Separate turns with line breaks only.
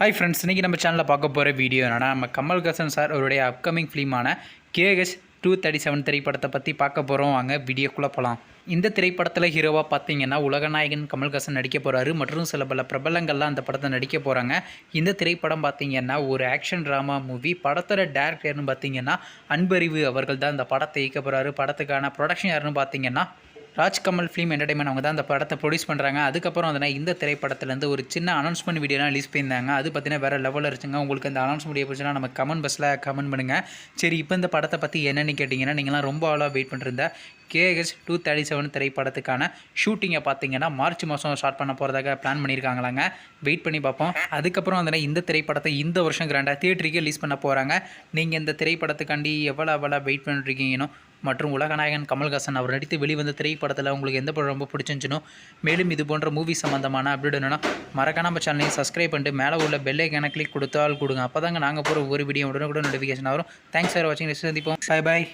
Hi friends இன்றைக்கி நம்ம சேனலில் பார்க்க போகிற வீடியோ என்னென்னா நம்ம கமல்ஹாசன் சார் அவருடைய அப்கமிங் ஃபிலிமான கேஎஸ் டூ தேர்ட்டி செவன் திரைப்படத்தை பற்றி பார்க்க போகிறோம் வாங்க வீடியோக்குள்ளே போகலாம் இந்த திரைப்படத்தில் ஹீரோவாக பார்த்தீங்கன்னா உலகநாயகன் கமல்ஹாசன் நடிக்க போகிறாரு மற்றும் சில பல பிரபலங்கள்லாம் அந்த படத்தை நடிக்க போகிறாங்க இந்த திரைப்படம் பார்த்தீங்கன்னா ஒரு ஆக்ஷன் ட்ராமா மூவி படத்தோட டேரக்டர்னு பார்த்தீங்கன்னா அன்பறிவு அவர்கள் தான் இந்த படத்தை இயக்க போகிறாரு படத்துக்கான ப்ரொடக்ஷன் யாருன்னு பார்த்தீங்கன்னா ராஜ்கமல் ஃபிலிம் என்டர்டைன்மெண்ட் அவங்க தான் அந்த படத்தை ப்ரொடியூஸ் பண்ணுறாங்க அதுக்கப்புறம் அதனால் இந்த திரைப்படத்துலேருந்து ஒரு சின்ன அனௌன்ஸ்மெண்ட் வீடியோலாம் ரிலீஸ் பண்ணியிருந்தாங்க. அது பார்த்தீங்கன்னா வேறு லெவலில் இருந்துச்சுங்க. உங்களுக்கு அந்த அனௌன்ஸ்மெண்ட் வீடியோ நம்ம கமெண்ட் பஸ்ஸில் கமெண்ட் பண்ணுங்கள் சரி இப்போ இந்த படத்தை பற்றி என்னென்னு கேட்டிங்கன்னா நீங்களாம் ரொம்ப ஆளாக வெயிட் பண்ணிருந்த கேஎஸ் டூ தேர்ட்டி செவன் திரைப்படத்துக்கான ஷூட்டிங்கை பார்த்தீங்கன்னா மார்ச் மாதம் ஸ்டார்ட் பண்ண போகிறதாக பிளான் பண்ணியிருக்காங்களாங்க. வெயிட் பண்ணி பார்ப்போம். அதுக்கப்புறம் வந்து இந்த திரைப்படத்தை இந்த வருஷம் கிராண்டாக தியேட்டருக்கு ரிலீஸ் பண்ண போகிறாங்க நீங்கள் இந்த திரைப்படத்துக்காண்டி எவ்வளோ எவ்வளோ வெயிட் பண்ணிருக்கீங்கன்னு மற்றும் உலகநாயகன் கமல்ஹாசன் அவர் நடித்து வெளிவந்த திரைப்படத்தில் உங்களுக்கு எந்த படம் ரொம்ப பிடிச்சிருந்துச்சுனோ மேலும் இது போன்ற மூவி சம்மந்தமான அப்டேட் என்னன்னா மறக்காம நம்ம சேனலையும் சப்ஸ்கிரைப் பண்ணிட்டு மேலே உள்ள பெல் கணக்கில் கிளிக் கொடுத்தால் கொடுங்க. அப்போ தாங்க நாங்கள் போகிற ஒரு வீடியோ உடனே கூட நோட்டிஃபிகேஷன் வரும். தேங்க்ஸ் ஃபார் வாட்சிங் சந்திப்போம். Bye bye